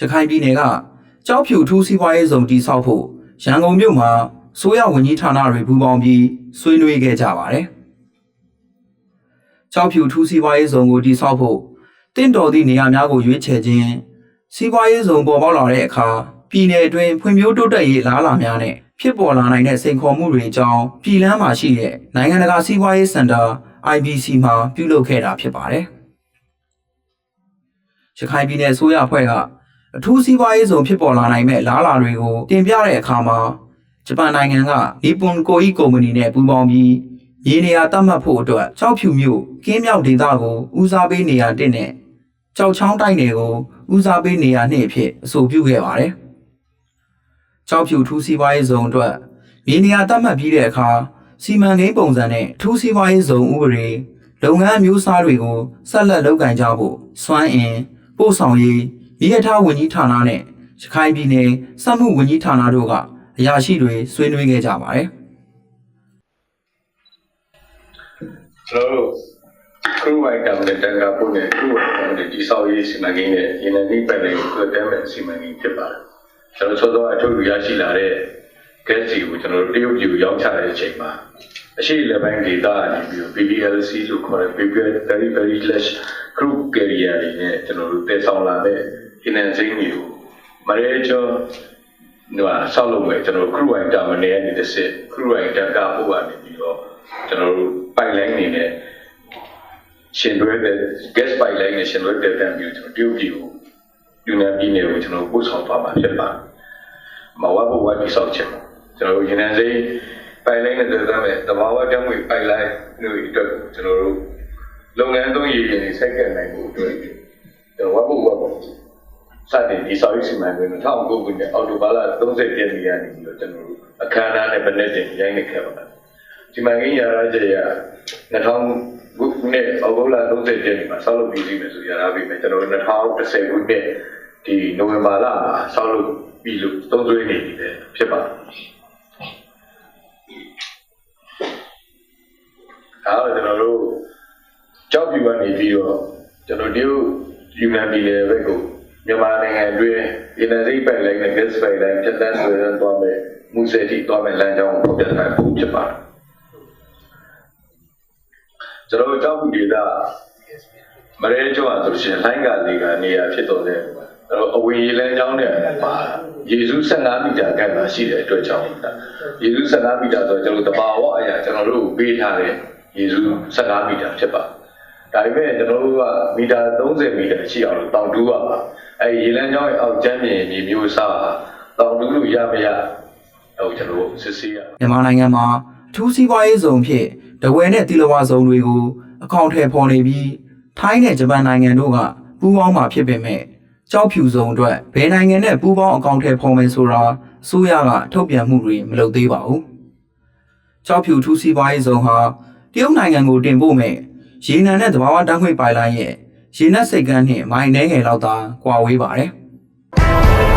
ရခိုင်ပြည်နယ်ကကြောက်ဖြူထူးစီးပွားရေးဇုံတည်ဆောက်ဖို့ရန်ကုန်မြို့မှာဆိုရဝန်ကြီးဌာနတွေပူးပေါင်းပြီးဆွေးနွေးခဲ့ကြပါတယ်။ကြောက်ဖြူထူးစီးပွားရေးဇုံကိုတည်ဆောက်ဖို့တင့်တော်သည့်နေရာများကိုရွေးချယ်ခြင်းစီးပွားရေးဇုံပေါ်ပေါက်လာတဲ့အခါပြည်내အတွင်းဖွံ့ဖြိုးတိုးတက်ရေးလားလာများနဲ့ဖြစ်ပေါ်လာနိုင်တဲ့စိန်ခေါ်မှုတွေအကြောင်းပြည်လမ်းမှာရှိတဲ့နိုင်ငံတကာစီးပွားရေးစင်တာ IBC မှာပြုလုပ်ခဲ့တာဖြစ်ပါတယ်။ရခိုင်ပြည်နယ်အစိုးရအဖွဲ့က အထူးစီးပွားရေးဇုံဖြစ်ပေါ်လာနိုင်မဲ့လားလာတွေကိုတင်ပြတဲ့အခါမှာဂျပန်နိုင်ငံကနီပွန်ကိုအီကုမ္ပဏီနဲ့ပူးပေါင်းပြီးမြေနေရာတတ်မှတ်ဖို့အတွက်ကြောက်ဖြူမြို့ကင်းမြောက်ဒေသကိုဦးစားပေးနေရာတစ်နဲ့ကြောက်ချောင်းတိုက်နယ်ကိုဦးစားပေးနေရာနှစ်အဖြစ်အဆိုပြုခဲ့ပါတယ်။ကြောက်ဖြူထူးစီးပွားရေးဇုံအတွက်မြေနေရာတတ်မှတ်ပြီးတဲ့အခါစီမံကိန်းပုံစံနဲ့ထူးစီးပွားရေးဇုံဥပဒေလုပ်ငန်းမျိုးစားတွေကိုဆက်လက်လုပ်ကင်ကြဖို့စွမ်းအင်ပို့ဆောင်ရေး မြေရထားဝန်ကြီးဌာနနဲ့ရခိုင်ပြည်နယ်စက်မှုဝန်ကြီးဌာနတို့ကအရာရှိတွေဆွေးနွေးခဲ့ကြပါတယ်။ကျွန်တော်တို့ခရူဝိုင်တမ်နဲ့တန်ခါပို့နဲ့ခရူဝိုင်တမ်နဲ့ဒီဆောက်ရေးစီမံကိန်းနဲ့ရင်းနှီးပတ်တဲ့ကိုတမ်းမဲ့စီမံကိန်းဖြစ်ပါတယ်ကျွန်တော်စောစောအထုပ်ရရှိလာတဲ့ gas ကိုကျွန်တော်တို့တရုတ်ပြည်ကိုရောက်ချတဲ့အချိန်မှာအရှိလက်ပိုင်းဒေတာနေပြီး PPLC လို့ခေါ်တဲ့ PPL very very large group carrier တွေနဲ့ကျွန်တော်တို့တည်ဆောင်လာတဲ့ financing တွေကိုမရေကျော်ဟိုဆောက်လုပ်မယ်ကျွန်တော်တို့ crew line terminal ကနေတစ်စစ် crew line တန်ကာပို့ကနေပြီးတော့ကျွန်တော်တို့ pipeline နေနဲ့ရှင်တွဲတဲ့ gas pipeline နဲ့ရှင်တွဲတဲ့တန်ပြီးကျွန်တော်တရုတ်ပြည်ကိုယူနန်ပြည်နယ်ကိုကျွန်တော်ပို့ဆောင်သွားမှာဖြစ်ပါတယ်။မဝဘဝတိဆောက်ချက်ကျွန်တော်တို့ရင်းနှံစိ pipeline နဲ့တွေ့တဲ့တဘာဝတံငွေ pipeline တို့အတွက်ကျွန်တော်တို့လုပ်ငန်းသုံးရည်ရည်စိုက်ကနိုင်မှုအတွက်ကျွန်တော်ဝဘဝဘစ တင်ဒီဆောက်ရေးစီမံကိန်း2009ခုနှစ်အောက်တိုဘာလ30ရက်နေ့ကနေပြီးတော့ကျွန်တော်တို့အခမ်းအနားနဲ့ဗနက်တင်ရိုင်းနေခဲ့ပါတယ်။စီမံကိန်းရာရကြရ2000ခုနှစ်အောက်တိုဘာလ30ရက်နေ့မှာဆောက်လုပ်ပြီးပြီမယ်ဆိုရတာပြီမယ်ကျွန်တော်တို့2010ခုနှစ်ဒီနိုဝင်ဘာလမှာဆောက်လုပ်ပြီးလို့သုံးသွင်းနေပြီလေဖြစ်ပါတယ်။အဲတော့ကျွန်တော်တို့ကြောက်ပြူကနေပြီးတော့ကျွန်တော်တို့ယူနန်ပြည်နယ်ဘက်ကို မြန်မာနိုင်ငံအတွင်း energy pipeline နဲ့ gas pipeline ဖြတ်တန်းဆွဲသွားမယ်မူစေတီသွားမယ်လမ်းကြောင်းကိုဖော်ပြထားဖို့ဖြစ်ပါတယ်ကျွန်တော်တို့ကြောက်ပြူဒေသမရဲကျော်ဆိုရှင်လိုင်းကလေးကနေရာဖြစ်တော်တဲ့အဲ့တော့အဝင်ရေလမ်းကြောင်းနဲ့ပါယေရှု15မီတာကပ်လာရှိတဲ့အတွက်ကြောင့်ယေရှု15မီတာဆိုတော့ကျွန်တော်တဘာဝအရာကျွန်တော်တို့ပေးထားတဲ့ယေရှု15မီတာဖြစ်ပါတယ်ဒါပေမဲ့ကျွန်တော်တို့ကမီတာ30မီတာရှိအောင်လို့တောင်တူးပါပါ အဲရေလမ်းကြောင်းရဲ့အောက်ကျမ်းပြင်မြေမျိုးစားဟာတောင်တူးလို့ရမရဟိုကျွန်တော်တို့စစ်ဆေးရမြန်မာနိုင်ငံမှာအထူးစီးပွားရေးဇုံဖြစ်တဝယ်နဲ့တီလဝါဇုံတွေကိုအကောင့်ထဲပေါ်နေပြီးထိုင်းနဲ့ဂျပန်နိုင်ငံတို့ကပူးပေါင်းမှာဖြစ်ပေမဲ့ကြောက်ဖြူဇုံအတွက်ဘယ်နိုင်ငံနဲ့ပူးပေါင်းအကောင့်ထဲပေါ်မယ်ဆိုတာဆိုရကထုတ်ပြန်မှုတွေမလုပ်သေးပါဘူး။ကြောက်ဖြူထူးစီးပွားရေးဇုံဟာတရုတ်နိုင်ငံကိုတင်ပို့မဲ့ရေနံနဲ့သဘာဝဓာတ်ငွေ့ပိုင်လိုင်းရဲ့ ရေနက်စိတ်ကမ်းနှင့်မိုင်နှဲငယ်လောက်သာကွာဝေးပါတယ်။